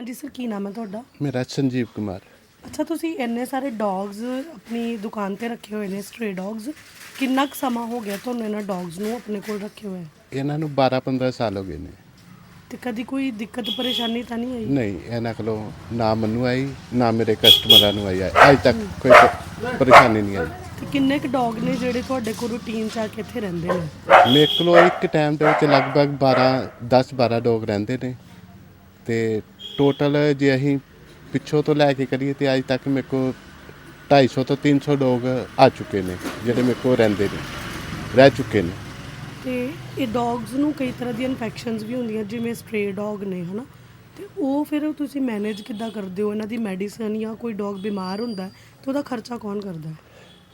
ਹਾਂਜੀ ਸਰ ਕੀ ਨਾਮ ਹੈ ਤੁਹਾਡਾ? ਮੇਰਾ ਸੰਜੀਵ ਕੁਮਾਰ। ਅੱਛਾ ਤੁਸੀਂ ਇੰਨੇ ਸਾਰੇ ਡੌਗਸ ਆਪਣੀ ਦੁਕਾਨ ਤੇ ਰੱਖੇ ਹੋਏ ਨੇ ਸਟ੍ਰੇ ਡੌਗਸ ਕਿੰਨਾ ਕੁ ਸਮਾਂ ਹੋ ਗਿਆ ਤੁਹਾਨੂੰ ਇਹਨਾਂ ਡੌਗਸ ਨੂੰ ਆਪਣੇ ਕੋਲ ਰੱਖੇ ਹੋਏ? ਇਹਨਾਂ ਨੂੰ 12-15 ਸਾਲ ਹੋ ਗਏ ਨੇ। ਤੇ ਕਦੀ ਕੋਈ ਦਿੱਕਤ ਪਰੇਸ਼ਾਨੀ ਤਾਂ ਨਹੀਂ ਆਈ? ਨਹੀਂ ਇਹਨਾਂ ਕੋਲੋਂ ਨਾ ਮੈਨੂੰ ਆਈ ਨਾ ਮੇਰੇ ਕਸਟਮਰਾਂ ਨੂੰ ਆਈ। ਅੱਜ ਤੱਕ ਕੋਈ ਪ- ਪਰੇਸ਼ਾਨੀ ਨਹੀਂ ਆਈ। ਤੇ ਕਿੰਨੇ ਕੁ ਡੌਗ ਨੇ ਜਿਹੜੇ ਤੁਹਾਡੇ ਕੋਲ ਰੂਟੀਨ ਚ ਆ ਕੇ ਇੱਥੇ ਰਹਿੰਦੇ ਨੇ? ਮੇਰੇ ਕੋਲੋਂ ਇੱਕ ਟਾਈਮ ਦੇ ਵਿੱਚ ਲਗਭਗ 12 10-12 ਡੋਗ ਰਹਿੰਦੇ ਨੇ। ਤੇ ਟੋਟਲ ਜੇ ਅਸੀਂ ਪਿੱਛੋਂ ਤੋਂ ਲੈ ਕੇ ਕਰੀਏ ਤੇ ਅੱਜ ਤੱਕ ਮੇਰੇ ਕੋਲ 250 ਤੋਂ 300 ਡੋਗ ਆ ਚੁੱਕੇ ਨੇ, ਜਿਹੜੇ ਮੇਰੇ ਕੋਲ ਰਹਿੰਦੇ ਨੇ, ਰਹਿ ਚੁੱਕੇ ਨੇ। ਤੇ ਇਹ ਡੌਗਸ ਨੂੰ ਕਈ ਤਰ੍ਹਾਂ ਦੀਆਂ ਇਨਫੈਕਸ਼ਨਸ ਵੀ ਹੁੰਦੀਆਂ, ਜਿਵੇਂ ਸਟ੍ਰੇ ਡੌਗ ਨੇ, ਹਨਾ? ਤੇ ਉਹ ਫਿਰ ਤੁਸੀਂ ਮੈਨੇਜ ਕਿੱਦਾਂ ਕਰਦੇ ਹੋ? ਇਹਨਾਂ ਦੀ ਮੈਡੀਸਨ ਜਾਂ ਕੋਈ ਡੌਗ ਬਿਮਾਰ ਹੁੰਦਾ ਹੈ, ਤੇ ਉਹਦਾ ਖਰਚਾ ਕੌਣ ਕਰਦਾ ਹੈ?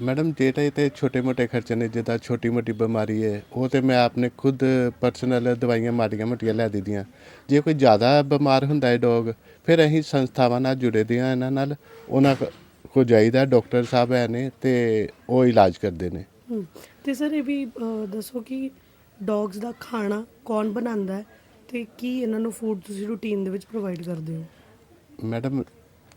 ਮੈਡਮ ਜਿਹੜੇ ਤੇ ਛੋਟੇ ਮੋਟੇ ਖਰਚੇ ਨੇ ਜਿੱਦਾਂ ਛੋਟੀ ਮੋਟੀ ਬਿਮਾਰੀ ਹੈ ਉਹ ਤੇ ਮੈਂ ਆਪਣੇ ਖੁਦ ਪਰਸਨਲ ਦਵਾਈਆਂ ਮਾੜੀਆਂ ਮੋਟੀਆਂ ਲੈ ਦਿੱਤੀਆਂ ਜੇ ਕੋਈ ਜ਼ਿਆਦਾ ਬਿਮਾਰ ਹੁੰਦਾ ਹੈ ਡੌਗ ਫਿਰ ਅਸੀਂ ਸੰਸਥਾਵਾਂ ਨਾਲ ਜੁੜੇ ਦੇ ਹਾਂ ਇਹਨਾਂ ਨਾਲ। ਉਹਨਾਂ ਕੋ- ਜਾਈਦਾ ਡਾਕਟਰ ਸਾਹਿਬ ਹੈ ਨੇ ਤੇ ਉਹ ਇਲਾਜ ਕਰਦੇ ਨੇ। ਤੇ ਸਰ ਇਹ ਵੀ ਦੱਸੋ ਕਿ ਡੌਗਸ ਦਾ ਖਾਣਾ ਕੌਣ ਬਣਾਉਂਦਾ ਹੈ ਤੇ ਕੀ ਇਹਨਾਂ ਨੂੰ ਫੂਡ ਤੁਸੀਂ ਰੂਟੀਨ ਦੇ ਵਿੱਚ ਪ੍ਰੋਵਾਈਡ ਕਰਦੇ ਹੋ? ਮੈਡਮ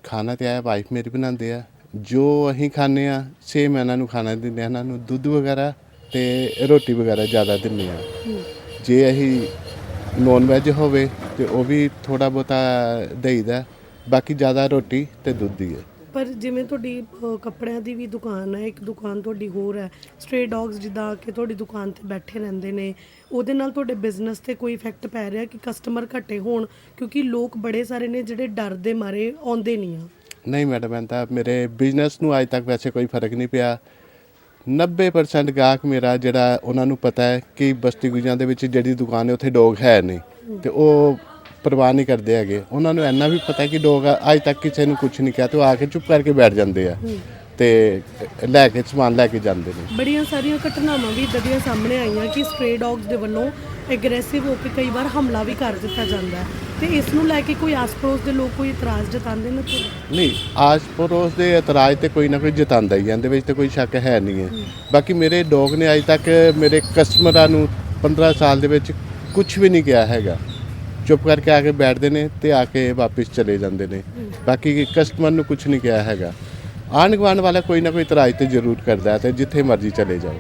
ਖਾਣਾ ਤੇ ਆਇਆ ਵਾਈਫ ਮੇਰੀ ਬਣਾਉਂਦੇ ਆ। ਜੋ ਅਸੀਂ ਖਾਂਦੇ ਆ ਸੇਮ ਇਹਨਾਂ ਨੂੰ ਖਾਣਾ ਦਿੰਦੇ ਆ ਇਹਨਾਂ ਨੂੰ ਦੁੱਧ ਵਗੈਰਾ ਤੇ ਰੋਟੀ ਵਗੈਰਾ ਜ਼ਿਆਦਾ ਦਿੰਦੇ ਆ ਜੇ ਅਸੀਂ ਨੌਨ ਵੈਜ ਹੋਵੇ ਤੇ ਉਹ ਵੀ ਥੋੜਾ ਬਹੁਤਾ ਦੇਈਦਾ, ਬਾਕੀ ਜ਼ਿਆਦਾ ਰੋਟੀ ਤੇ ਦੁੱਧ ਹੀ ਹੈ। ਪਰ ਜਿਵੇਂ ਤੁਹਾਡੀ ਕੱਪੜਿਆਂ ਦੀ ਵੀ ਦੁਕਾਨ ਹੈ, ਇੱਕ ਦੁਕਾਨ ਤੁਹਾਡੀ ਹੋਰ ਹੈ ਸਟ੍ਰੇ ਡੌਗਸ ਜਿੱਦਾਂ ਕਿ ਤੁਹਾਡੀ ਦੁਕਾਨ ਤੇ ਬੈਠੇ ਰਹਿੰਦੇ ਨੇ, ਉਹਦੇ ਨਾਲ ਤੁਹਾਡੇ ਬਿਜ਼ਨਸ ਤੇ ਕੋਈ ਇਫੈਕਟ ਪੈ ਰਿਹਾ ਕਿ ਕਸਟਮਰ ਘਟੇ ਹੋਣ ਕਿਉਂਕਿ ਲੋਕ ਬੜੇ ਸਾਰੇ ਨੇ ਜਿਹੜੇ ਡਰ ਦੇ ਮਾਰੇ, ਆਉਂਦੇ ਨਹੀਂ ਆ? ਨਹੀਂ ਮੈਡਮ ਤਾਂ ਮੇਰੇ ਬਿਜ਼ਨਸ ਨੂੰ ਅੱਜ ਤੱਕ ਵੈਸੇ ਕੋਈ ਫ਼ਰਕ ਨਹੀਂ ਪਿਆ। 90% ਗਾਹਕ ਮੇਰਾ ਜਿਹੜਾ ਉਹਨਾਂ ਨੂੰ ਪਤਾ ਹੈ ਕਿ ਬਸਤੀ ਗੁਜਾਂ ਦੇ ਵਿੱਚ ਜਿਹੜੀ ਦੁਕਾਨ ਹੈ ਉੱਥੇ ਡੋਗ ਹੈ ਨਹੀਂ। ਤੇ ਉਹ ਪਰਵਾਹ ਨਹੀਂ ਕਰਦੇ ਹੈਗੇ। ਉਹਨਾਂ ਨੂੰ ਇੰਨਾ ਵੀ ਪਤਾ ਹੈ ਕਿ ਡੋਗ ਅੱਜ ਤੱਕ ਕਿਸੇ ਨੂੰ ਕੁਝ ਨਹੀਂ ਕਿਹਾ ਤੇ ਉਹ ਆ ਕੇ ਚੁੱਪ ਕਰਕੇ ਬੈਠ ਜਾਂਦੇ ਆ। ਤੇ ਲੈ ਕੇ ਸਮਾਨ ਲੈ ਕੇ ਜਾਂਦੇ ਨੇ। ਬੜੀਆਂ ਸਾਰੀਆਂ ਘਟਨਾਵਾਂ ਵੀ ਇਦਾਂ ਦੀਆਂ ਸਾਹਮਣੇ ਆਈਆਂ ਕਿ ਸਟ੍ਰੇ ਡੌਗਸ ਦੇ ਵੱਲੋਂ ਐਗਰੈਸਿਵ ਹੋ ਕੇ ਕਈ ਵਾਰ ਹਮਲਾ ਵੀ ਕਰ ਦਿੱਤਾ ਜਾਂਦਾ ਹੈ। ਤੇ ਇਸ ਨੂੰ ਲੈ ਕੇ ਕੋਈ ਆਸ-ਪੜੋਸ ਦੇ ਲੋਕ ਕੋਈ ਇਤਰਾਜ਼ ਜਤਾਉਂਦੇ ਨੇ? ਤੁਹਾਨੂੰ ਨਹੀਂ ਆਸ ਪੜੋਸ ਦੇ ਇਤਰਾਜ਼ ਤੇ ਕੋਈ ਨਾ ਕੋਈ ਜਤਾਉਂਦਾ ਹੀ ਹੈ ਇਹਦੇ ਵਿੱਚ ਤੇ ਕੋਈ ਸ਼ੱਕ ਹੈ ਨਹੀਂ ਹੈ। ਬਾਕੀ ਮੇਰੇ ਡੌਗ ਨੇ ਅੱਜ ਤੱਕ ਮੇਰੇ ਕਸਟਮਰਾਂ ਨੂੰ 15 ਸਾਲ ਦੇ ਵਿੱਚ ਕੁਝ ਵੀ ਨਹੀਂ ਕਿਹਾ ਹੈਗਾ। ਚੁੱਪ ਕਰਕੇ ਆ ਕੇ ਬੈਠਦੇ ਨੇ ਤੇ ਆ ਕੇ ਵਾਪਸ ਚਲੇ ਜਾਂਦੇ ਨੇ। ਬਾਕੀ ਕਸਟਮਰ ਨੂੰ ਕੁਝ ਨਹੀਂ ਕਿਹਾ ਹੈਗਾ। ਆਂਢ ਗੁਆਂਢ ਵਾਲਾ ਕੋਈ ਨਾ ਕੋਈ ਇਤਰਾਜ਼ ਤੇ ਜ਼ਰੂਰ ਕਰਦਾ ਹੈ ਤੇ ਜਿੱਥੇ ਮਰਜ਼ੀ ਚਲੇ ਜਾਓ